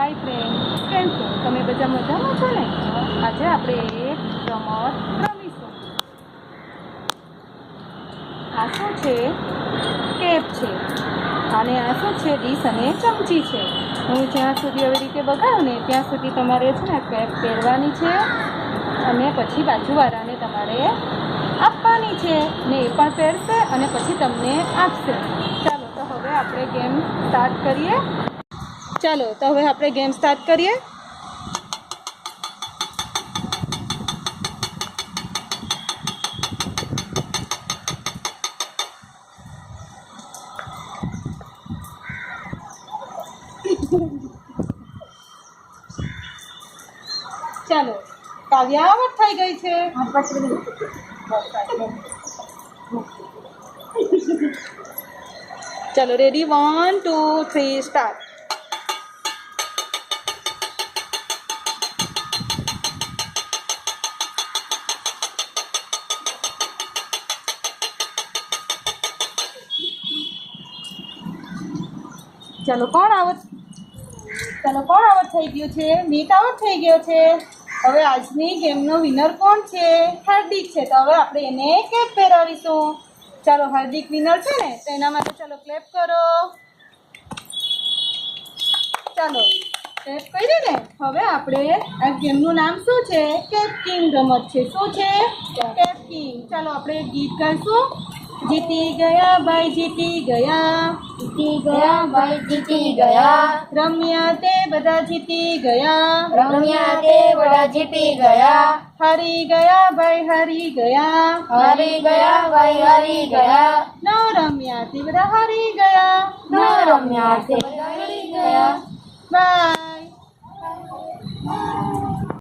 હાય friend કેમ છો? તમે બધા મજામાં છો ને? આજે આપણે એક રમત રમીશું. આ શું છે કેપ છે. અને આ શું છે, ડીશ અને ચમચી છે. હું જ્યાં સુધી આવી રીતે બગાડું ને, ત્યાં સુધી તમારે છે ને કેપ પહેરવાની છે અને પછી બાજુવાળાને તમારે આપવાની છે ને એ પણ પહેરશે અને પછી તમને આપશે. ચાલો, તો હવે આપણે ગેમ સ્ટાર્ટ કરીએ. ચાલો, તો હવે આપણે ગેમ સ્ટાર્ટ કરીએ. ચાલો, કાવ્યા થઈ ગઈ છે. ચાલો ready one two three start ચાલો, કોણ આવત ચાલો, કોણ આવત થઈ ગયું છે? મીટ આવત થઈ ગયો છે. હવે આજની ગેમનો વિનર કોણ છે? હાર્દિક છે. તો હવે આપણે એને કેપ પહેરાવીશું ચાલો, હાર્દિક વિનર છે ને, તો એના માટે ચાલો ક્લેપ કરો. ચાલો ક્લેપ કરી ને, હવે આપણે આ ગેમનું નામ શું છે? કેપ કિંગ રમત છે. શું છે? કેપ કિંગ ચાલો, આપણે ગીત ગાઈશું. જીતી ગયા ભાઈ જીતી ગયા. જીતી ગયા ભાઈ જીતી ગયા. રમ્યા તે બધા જીતી ગયા. રમ્યા તે બધા જીતી ગયા. હરી ગયા ભાઈ હરી ગયા. હરી ગયા ભાઈ હરી ગયા. ન રમ્યા તે બધા હરી ગયા. ન રમ્યા તે બધા